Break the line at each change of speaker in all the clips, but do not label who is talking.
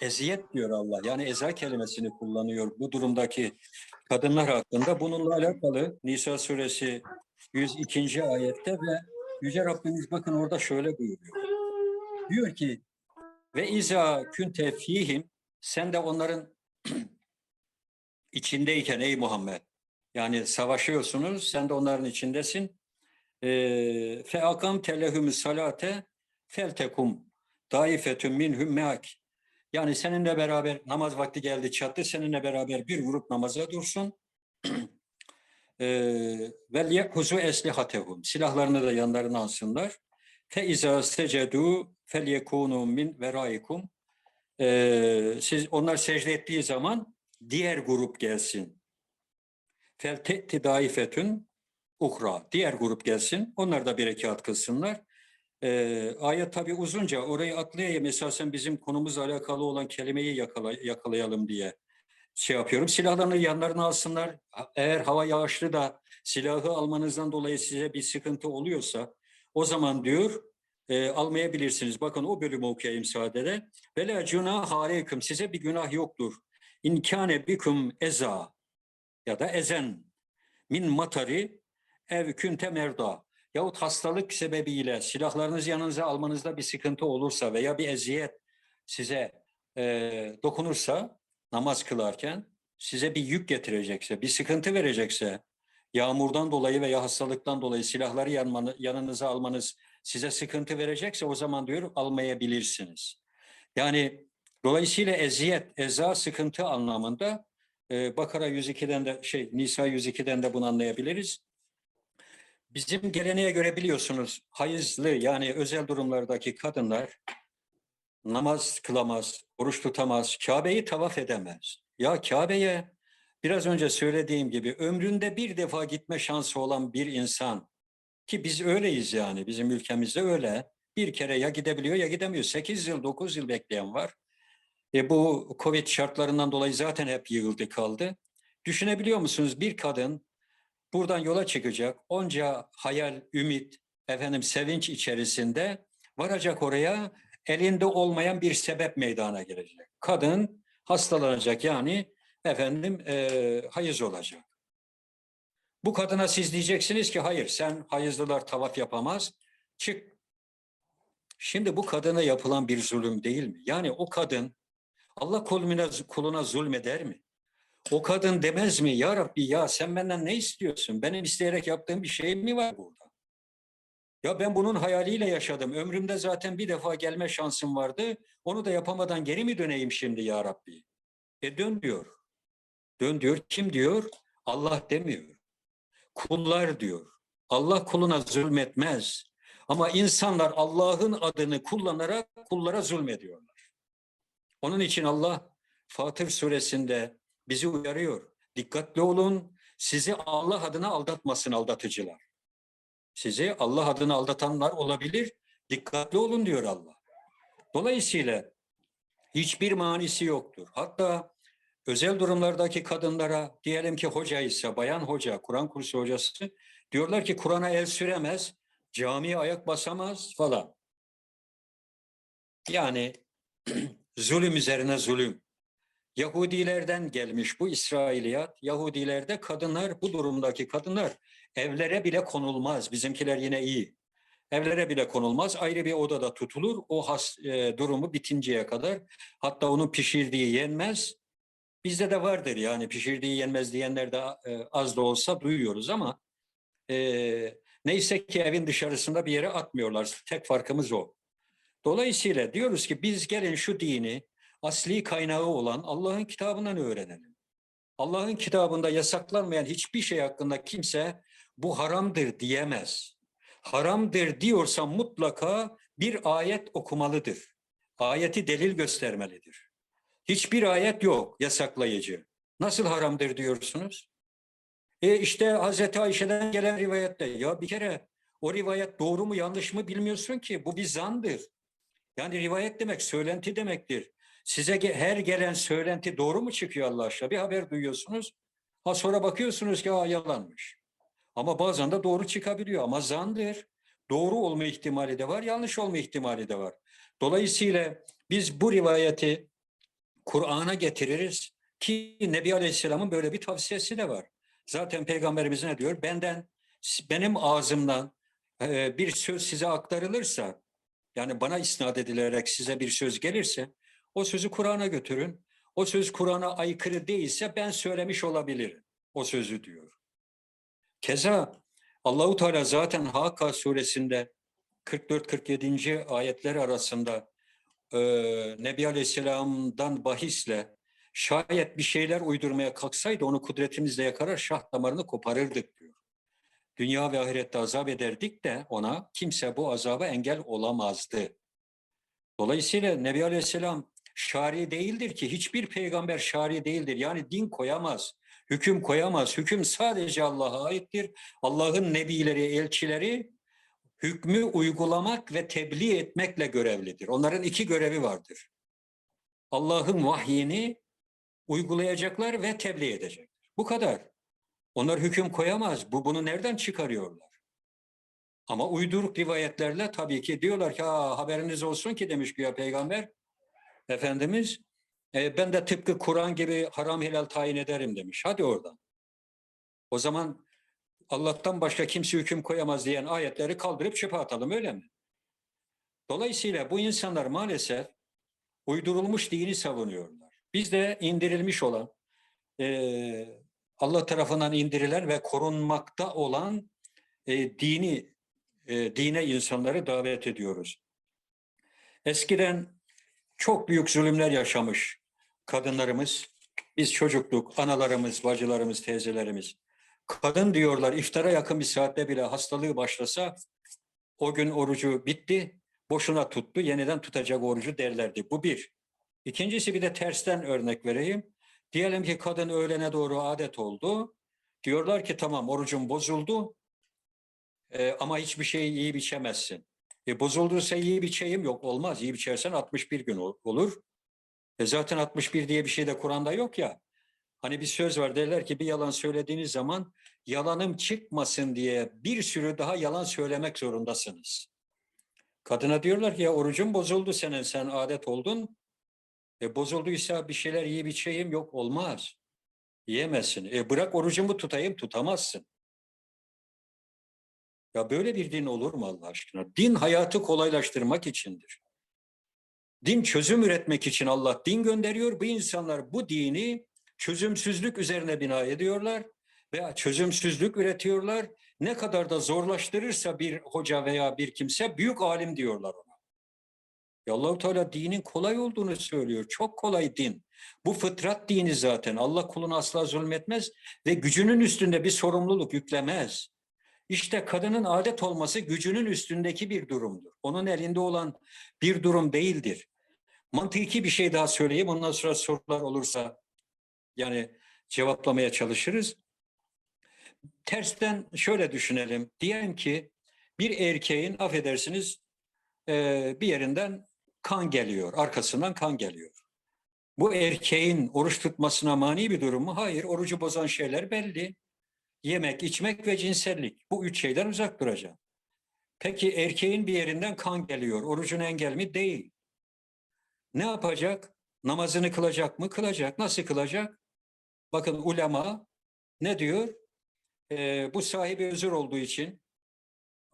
eziyet diyor Allah. Yani eza kelimesini kullanıyor bu durumdaki kadınlar hakkında. Bununla alakalı Nisa suresi 102. ayette ve Yüce Rabbimiz bakın orada şöyle buyuruyor. Diyor ki ve iza künte fihim sen de onların içindeyken ey Muhammed yani savaşıyorsunuz sen de onların içindesin. Ee, Fe akam telehümü salate feltekum daifetun minhum meak. Yani seninle beraber namaz vakti geldi çattı seninle beraber bir grup namaza dursun. Ee, Ve yekuzu eslihatehum silahlarını da yanlarına alsınlar. Fe iza secedu felyekunu min veraikum. Ee, siz onlar secde ettiği zaman diğer grup gelsin. Fel te'ti daifetun ukra. Diğer grup gelsin. Onlar da bir rekat kılsınlar. Ee, ayet tabi uzunca. Orayı atlayayım. Esasen bizim konumuzla alakalı olan kelimeyi yakala, yakalayalım diye şey yapıyorum. Silahlarını yanlarına alsınlar. Eğer hava yağışlı da silahı almanızdan dolayı size bir sıkıntı oluyorsa o zaman diyor e, almayabilirsiniz. Bakın o bölümü okuyayım sadede. Ve la cunah aleykum. Size bir günah yoktur. İnkâne bikum eza ya da ezen min matari ev künte merda yahut hastalık sebebiyle silahlarınız yanınıza almanızda bir sıkıntı olursa veya bir eziyet size e, dokunursa namaz kılarken size bir yük getirecekse, bir sıkıntı verecekse, yağmurdan dolayı veya hastalıktan dolayı silahları yanmanı, yanınıza almanız size sıkıntı verecekse o zaman diyor almayabilirsiniz. Yani dolayısıyla eziyet, eza sıkıntı anlamında e, Bakara 102'den de şey Nisa 102'den de bunu anlayabiliriz. Bizim geleneğe göre biliyorsunuz hayızlı yani özel durumlardaki kadınlar namaz kılamaz, oruç tutamaz, Kabe'yi tavaf edemez. Ya Kabe'ye biraz önce söylediğim gibi ömründe bir defa gitme şansı olan bir insan ki biz öyleyiz yani bizim ülkemizde öyle. Bir kere ya gidebiliyor ya gidemiyor. 8 yıl 9 yıl bekleyen var. E bu Covid şartlarından dolayı zaten hep yığıldı kaldı. Düşünebiliyor musunuz bir kadın buradan yola çıkacak onca hayal, ümit, efendim sevinç içerisinde varacak oraya elinde olmayan bir sebep meydana gelecek. Kadın hastalanacak yani efendim e, hayız olacak. Bu kadına siz diyeceksiniz ki hayır sen hayızlılar tavaf yapamaz çık. Şimdi bu kadına yapılan bir zulüm değil mi? Yani o kadın Allah kuluna, kuluna zulmeder mi? O kadın demez mi ya Rabbi ya sen benden ne istiyorsun? Benim isteyerek yaptığım bir şey mi var burada? Ya ben bunun hayaliyle yaşadım. Ömrümde zaten bir defa gelme şansım vardı. Onu da yapamadan geri mi döneyim şimdi ya Rabbi? E dön diyor. Dön diyor. Kim diyor? Allah demiyor. Kullar diyor. Allah kuluna zulmetmez. Ama insanlar Allah'ın adını kullanarak kullara zulmediyorlar. Onun için Allah Fatır suresinde bizi uyarıyor. Dikkatli olun. Sizi Allah adına aldatmasın aldatıcılar. Sizi Allah adına aldatanlar olabilir. Dikkatli olun diyor Allah. Dolayısıyla hiçbir manisi yoktur. Hatta özel durumlardaki kadınlara diyelim ki hoca ise bayan hoca, Kur'an kursu hocası diyorlar ki Kur'an'a el süremez, camiye ayak basamaz falan. Yani zulüm üzerine zulüm. Yahudilerden gelmiş bu İsrailiyat. Yahudilerde kadınlar, bu durumdaki kadınlar evlere bile konulmaz. Bizimkiler yine iyi. Evlere bile konulmaz. Ayrı bir odada tutulur. O has, e, durumu bitinceye kadar. Hatta onun pişirdiği yenmez. Bizde de vardır yani pişirdiği yenmez diyenler de e, az da olsa duyuyoruz ama e, neyse ki evin dışarısında bir yere atmıyorlar. Tek farkımız o. Dolayısıyla diyoruz ki biz gelin şu dini asli kaynağı olan Allah'ın kitabından öğrenelim. Allah'ın kitabında yasaklanmayan hiçbir şey hakkında kimse bu haramdır diyemez. Haramdır diyorsa mutlaka bir ayet okumalıdır. Ayeti delil göstermelidir. Hiçbir ayet yok yasaklayıcı. Nasıl haramdır diyorsunuz? E işte Hazreti Ayşe'den gelen rivayette ya bir kere o rivayet doğru mu yanlış mı bilmiyorsun ki bu bir zandır. Yani rivayet demek söylenti demektir. Size her gelen söylenti doğru mu çıkıyor Allah aşkına? Bir haber duyuyorsunuz. Ha sonra bakıyorsunuz ki ha yalanmış. Ama bazen de doğru çıkabiliyor ama zandır. Doğru olma ihtimali de var, yanlış olma ihtimali de var. Dolayısıyla biz bu rivayeti Kur'an'a getiririz ki Nebi Aleyhisselam'ın böyle bir tavsiyesi de var. Zaten Peygamberimiz ne diyor? Benden, benim ağzımdan bir söz size aktarılırsa, yani bana isnat edilerek size bir söz gelirse, o sözü Kur'an'a götürün. O söz Kur'an'a aykırı değilse ben söylemiş olabilirim. O sözü diyor. Keza Allahu Teala zaten Hakka suresinde 44-47. ayetler arasında e, Nebi Aleyhisselam'dan bahisle şayet bir şeyler uydurmaya kalksaydı onu kudretimizle yakarar şah damarını koparırdık diyor. Dünya ve ahirette azap ederdik de ona kimse bu azaba engel olamazdı. Dolayısıyla Nebi Aleyhisselam şari değildir ki hiçbir peygamber şari değildir. Yani din koyamaz, hüküm koyamaz. Hüküm sadece Allah'a aittir. Allah'ın nebileri, elçileri hükmü uygulamak ve tebliğ etmekle görevlidir. Onların iki görevi vardır. Allah'ın vahyini uygulayacaklar ve tebliğ edecekler. Bu kadar. Onlar hüküm koyamaz. Bu bunu nereden çıkarıyorlar? Ama uyduruk rivayetlerle tabii ki diyorlar ki ha, haberiniz olsun ki demiş güya peygamber. Efendimiz e, ben de tıpkı Kur'an gibi haram helal tayin ederim demiş. Hadi oradan. O zaman Allah'tan başka kimse hüküm koyamaz diyen ayetleri kaldırıp çöpe atalım öyle mi? Dolayısıyla bu insanlar maalesef uydurulmuş dini savunuyorlar. Biz de indirilmiş olan, e, Allah tarafından indirilen ve korunmakta olan e, dini, e, dine insanları davet ediyoruz. Eskiden çok büyük zulümler yaşamış kadınlarımız, biz çocukluk, analarımız, bacılarımız, teyzelerimiz. Kadın diyorlar iftara yakın bir saatte bile hastalığı başlasa o gün orucu bitti, boşuna tuttu, yeniden tutacak orucu derlerdi. Bu bir. İkincisi bir de tersten örnek vereyim. Diyelim ki kadın öğlene doğru adet oldu. Diyorlar ki tamam orucun bozuldu e, ama hiçbir şey yiyip içemezsin. E, bozulduysa yiyip içeyim yok olmaz. Yiyip içersen 61 gün ol- olur. E, zaten 61 diye bir şey de Kur'an'da yok ya. Hani bir söz var derler ki bir yalan söylediğiniz zaman yalanım çıkmasın diye bir sürü daha yalan söylemek zorundasınız. Kadına diyorlar ki ya orucun bozuldu senin sen adet oldun. E, bozulduysa bir şeyler yiyip içeyim yok olmaz. Yiyemezsin. E, bırak orucumu tutayım tutamazsın. Ya böyle bir din olur mu Allah aşkına? Din hayatı kolaylaştırmak içindir. Din çözüm üretmek için Allah din gönderiyor. Bu insanlar bu dini çözümsüzlük üzerine bina ediyorlar ve çözümsüzlük üretiyorlar. Ne kadar da zorlaştırırsa bir hoca veya bir kimse büyük alim diyorlar ona. Ya Allahu Teala dinin kolay olduğunu söylüyor. Çok kolay din. Bu fıtrat dini zaten. Allah kuluna asla zulmetmez ve gücünün üstünde bir sorumluluk yüklemez. İşte kadının adet olması gücünün üstündeki bir durumdur. Onun elinde olan bir durum değildir. Mantıki bir şey daha söyleyeyim. Ondan sonra sorular olursa yani cevaplamaya çalışırız. Tersten şöyle düşünelim. Diyelim ki bir erkeğin affedersiniz e, bir yerinden kan geliyor. Arkasından kan geliyor. Bu erkeğin oruç tutmasına mani bir durum mu? Hayır. Orucu bozan şeyler belli. Yemek, içmek ve cinsellik. Bu üç şeyden uzak duracağım. Peki erkeğin bir yerinden kan geliyor. Orucun engel mi? Değil. Ne yapacak? Namazını kılacak mı? Kılacak. Nasıl kılacak? Bakın ulema ne diyor? Ee, bu sahibi özür olduğu için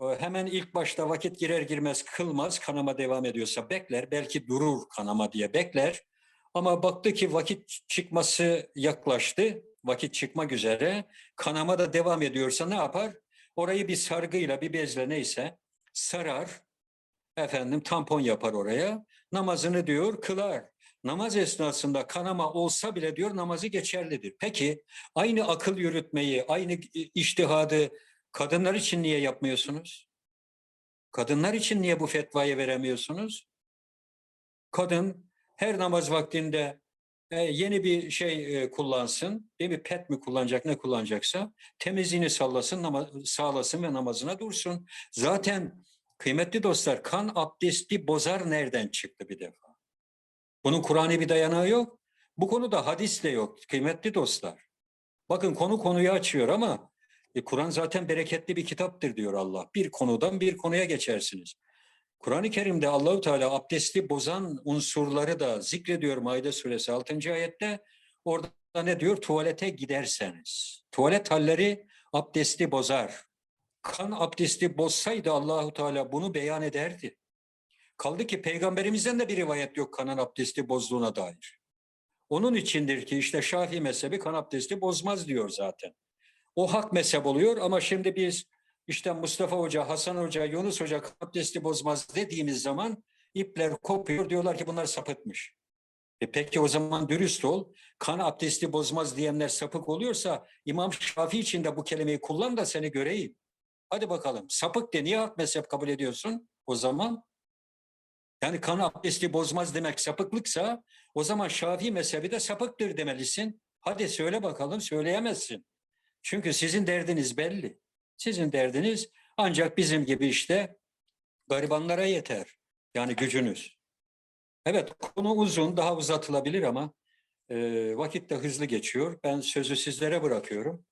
e, hemen ilk başta vakit girer girmez kılmaz. Kanama devam ediyorsa bekler. Belki durur kanama diye bekler. Ama baktı ki vakit çıkması yaklaştı. Vakit çıkmak üzere. Kanama da devam ediyorsa ne yapar? Orayı bir sargıyla bir bezle neyse sarar. Efendim tampon yapar oraya. Namazını diyor kılar. Namaz esnasında kanama olsa bile diyor namazı geçerlidir. Peki aynı akıl yürütmeyi, aynı iştihadı kadınlar için niye yapmıyorsunuz? Kadınlar için niye bu fetvayı veremiyorsunuz? Kadın her namaz vaktinde e, yeni bir şey e, kullansın, değil mi? Pet mi kullanacak, ne kullanacaksa temizliğini sallasın, nama, sağlasın ve namazına dursun. Zaten kıymetli dostlar kan abdesti bozar nereden çıktı bir defa? Bunun Kur'an'ı bir dayanağı yok. Bu konuda hadis de yok kıymetli dostlar. Bakın konu konuyu açıyor ama e, Kur'an zaten bereketli bir kitaptır diyor Allah. Bir konudan bir konuya geçersiniz. Kur'an-ı Kerim'de Allahu Teala abdesti bozan unsurları da zikrediyor Maide suresi 6. ayette. Orada ne diyor? Tuvalete giderseniz. Tuvalet halleri abdesti bozar. Kan abdesti bozsaydı Allahu Teala bunu beyan ederdi. Kaldı ki peygamberimizden de bir rivayet yok kanın abdesti bozduğuna dair. Onun içindir ki işte Şafii mezhebi kan abdesti bozmaz diyor zaten. O hak mezhep oluyor ama şimdi biz işte Mustafa Hoca, Hasan Hoca, Yunus Hoca abdesti bozmaz dediğimiz zaman ipler kopuyor diyorlar ki bunlar sapıtmış. E peki o zaman dürüst ol. Kan abdesti bozmaz diyenler sapık oluyorsa İmam Şafii için de bu kelimeyi kullan da seni göreyim. Hadi bakalım sapık de niye hak mezhep kabul ediyorsun o zaman? Yani kan abdesti bozmaz demek sapıklıksa o zaman Şafii mezhebi de sapıktır demelisin. Hadi söyle bakalım söyleyemezsin. Çünkü sizin derdiniz belli. Sizin derdiniz ancak bizim gibi işte garibanlara yeter. Yani gücünüz. Evet konu uzun daha uzatılabilir ama e, vakit de hızlı geçiyor. Ben sözü sizlere bırakıyorum.